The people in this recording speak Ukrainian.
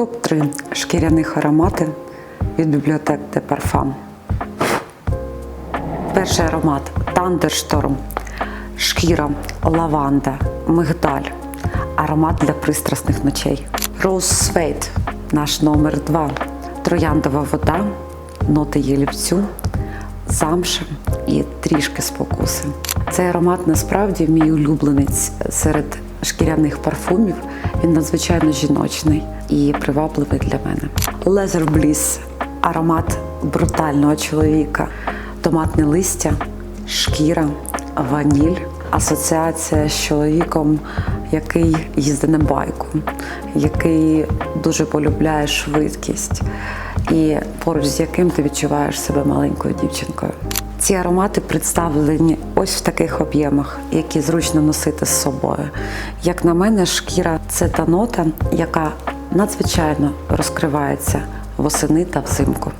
Топ-3 шкіряних аромати від бібліотек де Парфам. Перший аромат Тандершторм, шкіра, лаванда, мигдаль. Аромат для пристрасних ночей. Rose Suede, наш номер 2. Трояндова вода, ноти єлівцю, замша і трішки спокуси. Цей аромат насправді мій улюбленець серед шкіряних парфумів. Він надзвичайно жіночний і привабливий для мене. Leather Bliss – аромат брутального чоловіка, томатне листя, шкіра, ваніль. Асоціація з чоловіком, який їздить на байку, який дуже полюбляє швидкість, і поруч з яким ти відчуваєш себе маленькою дівчинкою. Ці аромати представлені ось в таких об'ємах, які зручно носити з собою. Як на мене, шкіра це та нота, яка надзвичайно розкривається восени та взимку.